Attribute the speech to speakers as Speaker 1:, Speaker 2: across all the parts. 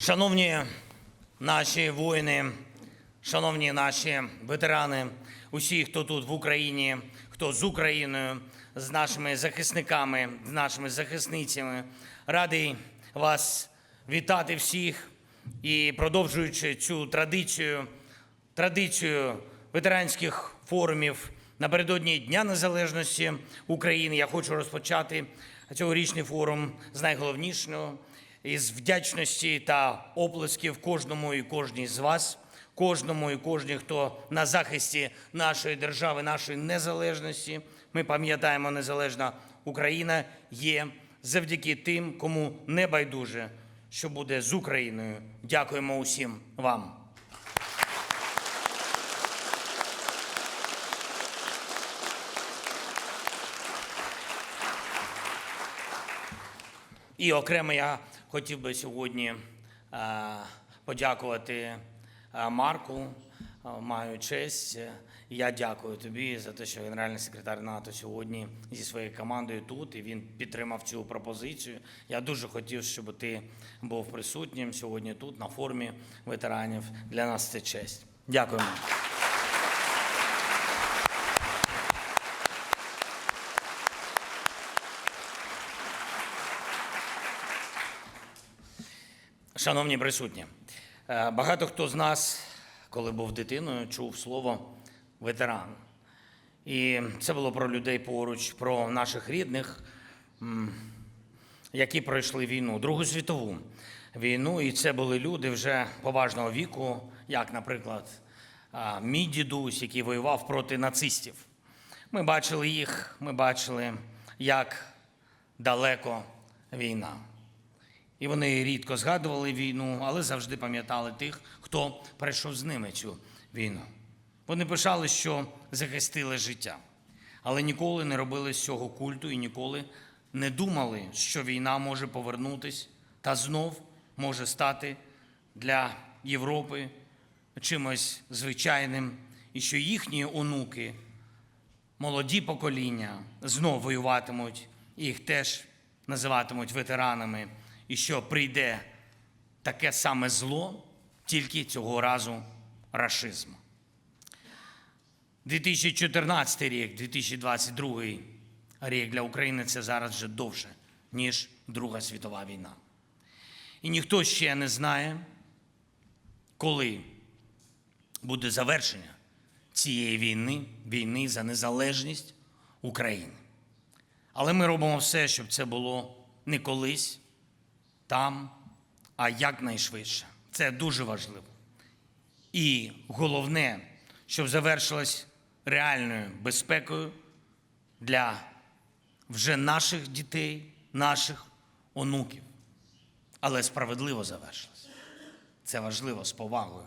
Speaker 1: Шановні наші воїни, шановні наші ветерани, усі, хто тут в Україні, хто з Україною, з нашими захисниками, з нашими захисницями, радий вас вітати всіх і продовжуючи цю традицію, традицію ветеранських форумів напередодні Дня Незалежності України. Я хочу розпочати цьогорічний форум з найголовнішого із вдячності та оплесків кожному і кожній з вас, кожному і кожній, хто на захисті нашої держави, нашої незалежності. Ми пам'ятаємо, незалежна Україна є завдяки тим, кому не байдуже, що буде з Україною. Дякуємо усім вам. І окремо я хотів би сьогодні е, подякувати е, Марку. Е, Маю честь. Я дякую тобі за те, що генеральний секретар НАТО сьогодні зі своєю командою тут, і він підтримав цю пропозицію. Я дуже хотів, щоб ти був присутнім сьогодні тут, на форумі ветеранів. Для нас це честь. Дякуємо. Шановні присутні, е, багато хто з нас, коли був дитиною, чув слово ветеран. І це було про людей поруч, про наших рідних, які пройшли війну, Другу світову війну. І це були люди вже поважного віку, як, наприклад, мій дідусь, який воював проти нацистів. Ми бачили їх, ми бачили, як далеко війна. І вони рідко згадували війну, але завжди пам'ятали тих, хто пройшов з ними цю війну. Вони пишали, що захистили життя, але ніколи не робили з цього культу і ніколи не думали, що війна може повернутись та знов може стати для Європи чимось звичайним, і що їхні онуки, молоді покоління знов воюватимуть, і їх теж називатимуть ветеранами, і що прийде таке саме зло, тільки цього разу рашизм. 2014 рік, 2022 рік для України це зараз вже довше, ніж Друга світова війна. І ніхто ще не знає, коли буде завершення цієї війни, війни за незалежність України. Але ми робимо все, щоб це було не колись, там, а якнайшвидше. Це дуже важливо. І головне, щоб завершилось реальною безпекою для вже наших дітей, наших онуків. Але справедливо завершилось. Це важливо з повагою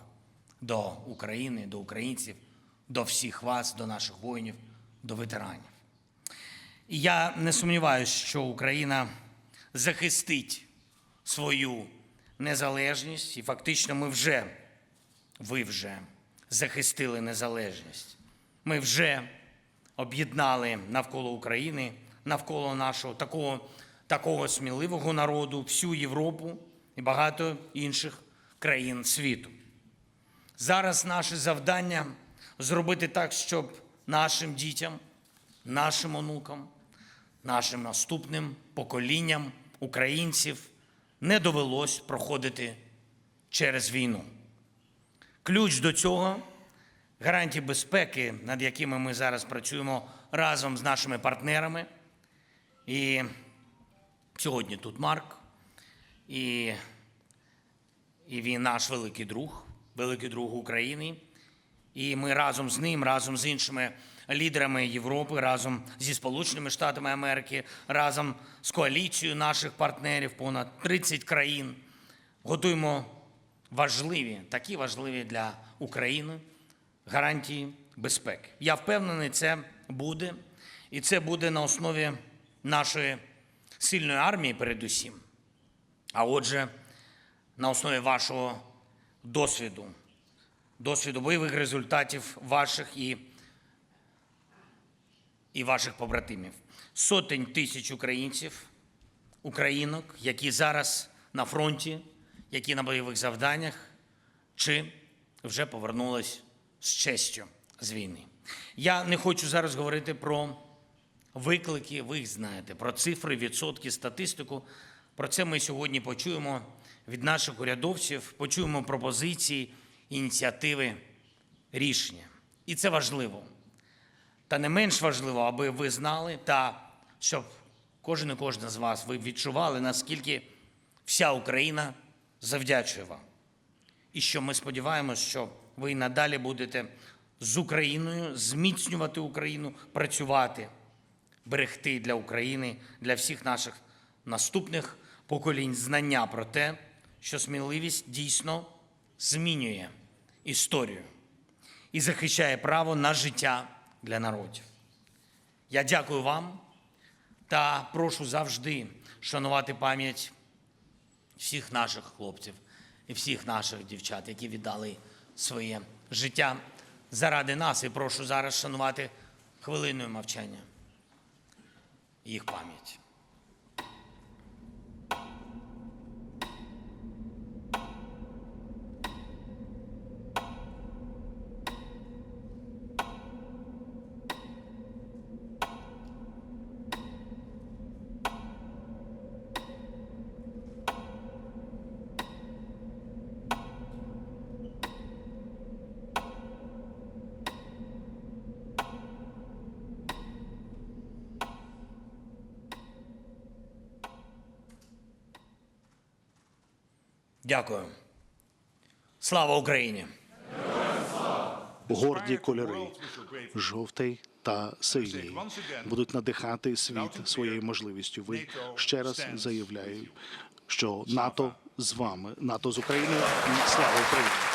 Speaker 1: до України, до українців, до всіх вас, до наших воїнів, до ветеранів. І я не сумніваюся, що Україна захистить свою незалежність, і фактично ми вже, ви вже захистили незалежність. Ми вже об'єднали навколо України, навколо нашого такого, такого сміливого народу, всю Європу і багато інших країн світу. Зараз наше завдання зробити так, щоб нашим дітям, нашим онукам, нашим наступним поколінням українців не довелось проходити через війну. Ключ до цього гарантії безпеки, над якими ми зараз працюємо разом з нашими партнерами. І сьогодні тут Марк, і, і він наш великий друг, великий друг України. І ми разом з ним, разом з іншими лідерами Європи, разом зі Сполученими Штатами Америки, разом з коаліцією наших партнерів, понад 30 країн, готуємо важливі, такі важливі для України гарантії безпеки. Я впевнений, це буде, і це буде на основі нашої сильної армії, передусім. А отже, на основі вашого досвіду, досвіду бойових результатів ваших і, і ваших побратимів. Сотень тисяч українців, українок, які зараз на фронті, які на бойових завданнях чи вже повернулись з честю з війни. Я не хочу зараз говорити про виклики, ви їх знаєте, про цифри, відсотки, статистику. Про це ми сьогодні почуємо від наших урядовців, почуємо пропозиції, ініціативи, рішення. І це важливо. Та не менш важливо, аби ви знали, та щоб кожен і кожна з вас ви відчували, наскільки вся Україна завдячує вам. І що ми сподіваємося, що ви і надалі будете з Україною зміцнювати Україну, працювати, берегти для України, для всіх наших наступних поколінь знання про те, що сміливість дійсно змінює історію і захищає право на життя для народів. Я дякую вам та прошу завжди шанувати пам'ять всіх наших хлопців і всіх наших дівчат, які віддали своє життя заради нас. І прошу зараз шанувати хвилиною мовчання їх пам'ять. Дякую. Слава Україні!
Speaker 2: горді кольори жовтий та синій будуть надихати світ своєю можливістю. Ви ще раз заявляю, що НАТО з вами, НАТО з Україною слава Україні.